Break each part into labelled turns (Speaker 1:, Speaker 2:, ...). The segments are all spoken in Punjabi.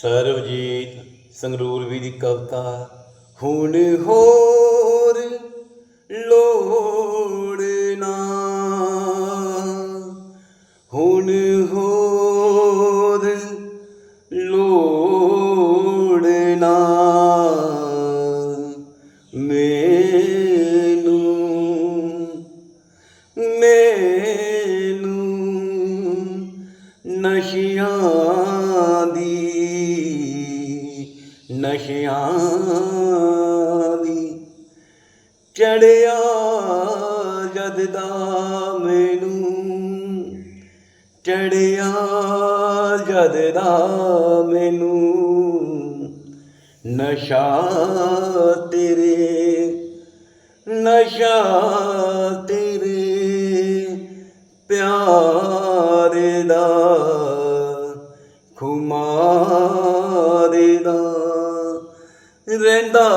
Speaker 1: ਸਰਵਜੀਤ ਸੰਗਰੂਰ ਦੀ ਕਵਿਤਾ, ਹੁਣ ਹੋਰ ਲੋੜ ਨਾ। ਹੁਣ ਹੋਰ ਲੋੜ ਨਾ। ਮੈਨੂੰ ਮੈਨੂੰ ਨਸ਼ਿਆਂ ਨਸ਼ਿਆਂ ਦੀ ਚੜਿਆ ਜਦ ਦਾ ਮੈਨੂੰ ਚੜਿਆ ਜਦ ਦਾ ਮੈਨੂੰ ਨਸ਼ਾ ਤੇਰੇ ਨਸ਼ਾ ਤੇਰੇ ਪਿਆਰ ਦਾ ਖੁਮਾ ਰਹਿੰਦਾ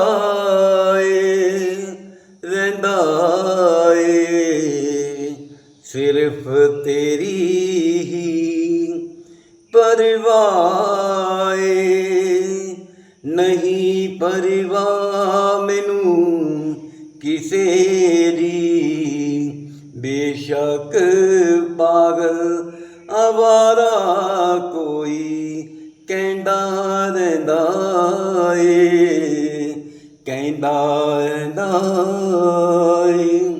Speaker 1: ਏ ਰਹਿੰਦਾ ਏ। ਸਿਰਫ ਤੇਰੀ ਹੀ ਪਰਵਾਹ ਏ। ਨਹੀਂ ਪਰਵਾਹ ਮੈਨੂੰ ਕਿਸੇ ਦੀ। ਬੇਸ਼ੱਕ ਪਾਗਲ ਆਵਾਰਾ ਕੋਈ ਕਹਿੰਦਾ ਰਹਿੰਦਾ ਏ। bye bye.